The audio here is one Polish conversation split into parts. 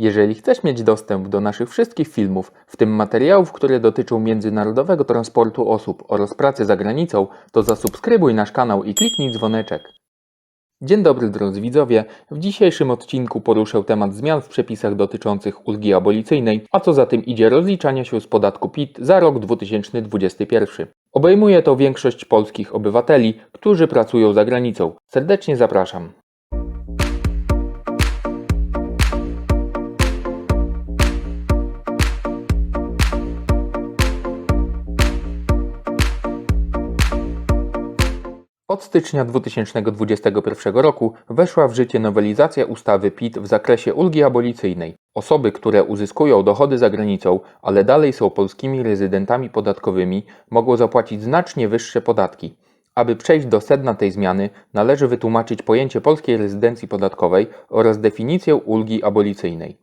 Jeżeli chcesz mieć dostęp do naszych wszystkich filmów, w tym materiałów, które dotyczą międzynarodowego transportu osób oraz pracy za granicą, to zasubskrybuj nasz kanał i kliknij dzwoneczek. Dzień dobry drodzy widzowie, w dzisiejszym odcinku poruszę temat zmian w przepisach dotyczących ulgi abolicyjnej, a co za tym idzie rozliczania się z podatku PIT za rok 2021. Obejmuje to większość polskich obywateli, którzy pracują za granicą. Serdecznie zapraszam. Od stycznia 2021 roku weszła w życie nowelizacja ustawy PIT w zakresie ulgi abolicyjnej. Osoby, które uzyskują dochody za granicą, ale dalej są polskimi rezydentami podatkowymi, mogą zapłacić znacznie wyższe podatki. Aby przejść do sedna tej zmiany, należy wytłumaczyć pojęcie polskiej rezydencji podatkowej oraz definicję ulgi abolicyjnej.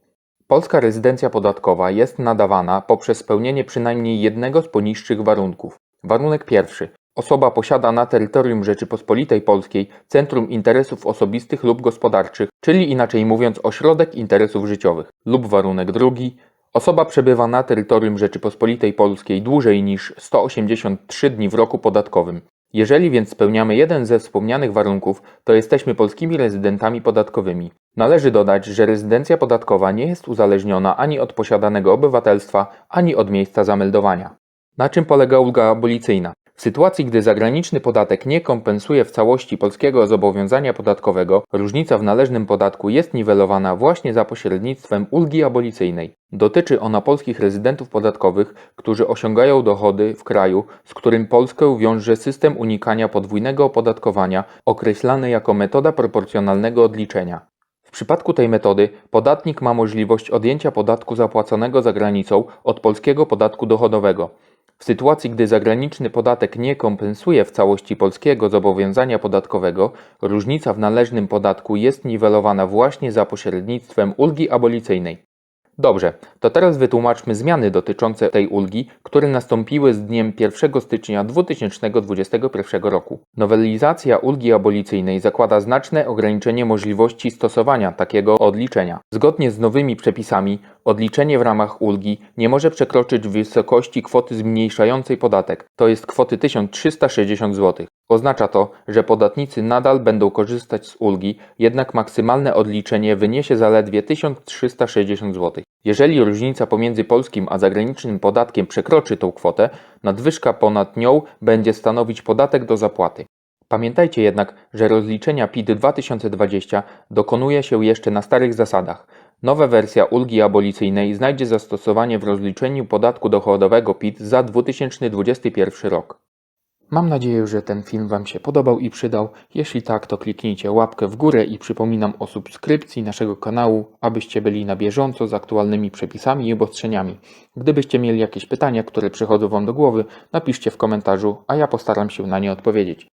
Polska rezydencja podatkowa jest nadawana poprzez spełnienie przynajmniej jednego z poniższych warunków. Warunek pierwszy. Osoba posiada na terytorium Rzeczypospolitej Polskiej centrum interesów osobistych lub gospodarczych, czyli inaczej mówiąc ośrodek interesów życiowych. Lub warunek drugi. Osoba przebywa na terytorium Rzeczypospolitej Polskiej dłużej niż 183 dni w roku podatkowym. Jeżeli więc spełniamy jeden ze wspomnianych warunków, to jesteśmy polskimi rezydentami podatkowymi. Należy dodać, że rezydencja podatkowa nie jest uzależniona ani od posiadanego obywatelstwa, ani od miejsca zameldowania. Na czym polega ulga abolicyjna? W sytuacji, gdy zagraniczny podatek nie kompensuje w całości polskiego zobowiązania podatkowego, różnica w należnym podatku jest niwelowana właśnie za pośrednictwem ulgi abolicyjnej. Dotyczy ona polskich rezydentów podatkowych, którzy osiągają dochody w kraju, z którym Polskę wiąże system unikania podwójnego opodatkowania, określany jako metoda proporcjonalnego odliczenia. W przypadku tej metody podatnik ma możliwość odjęcia podatku zapłaconego za granicą od polskiego podatku dochodowego. W sytuacji, gdy zagraniczny podatek nie kompensuje w całości polskiego zobowiązania podatkowego, różnica w należnym podatku jest niwelowana właśnie za pośrednictwem ulgi abolicyjnej. Dobrze, to teraz wytłumaczmy zmiany dotyczące tej ulgi, które nastąpiły z dniem 1 stycznia 2021 roku. Nowelizacja ulgi abolicyjnej zakłada znaczne ograniczenie możliwości stosowania takiego odliczenia. Zgodnie z nowymi przepisami, odliczenie w ramach ulgi nie może przekroczyć wysokości kwoty zmniejszającej podatek, to jest kwoty 1360 zł. Oznacza to, że podatnicy nadal będą korzystać z ulgi, jednak maksymalne odliczenie wyniesie zaledwie 1360 zł. Jeżeli różnica pomiędzy polskim a zagranicznym podatkiem przekroczy tą kwotę, nadwyżka ponad nią będzie stanowić podatek do zapłaty. Pamiętajcie jednak, że rozliczenia PIT 2020 dokonuje się jeszcze na starych zasadach. Nowa wersja ulgi abolicyjnej znajdzie zastosowanie w rozliczeniu podatku dochodowego PIT za 2021 rok. Mam nadzieję, że ten film Wam się podobał i przydał. Jeśli tak, to kliknijcie łapkę w górę i przypominam o subskrypcji naszego kanału, abyście byli na bieżąco z aktualnymi przepisami i obostrzeniami. Gdybyście mieli jakieś pytania, które przychodzą Wam do głowy, napiszcie w komentarzu, a ja postaram się na nie odpowiedzieć.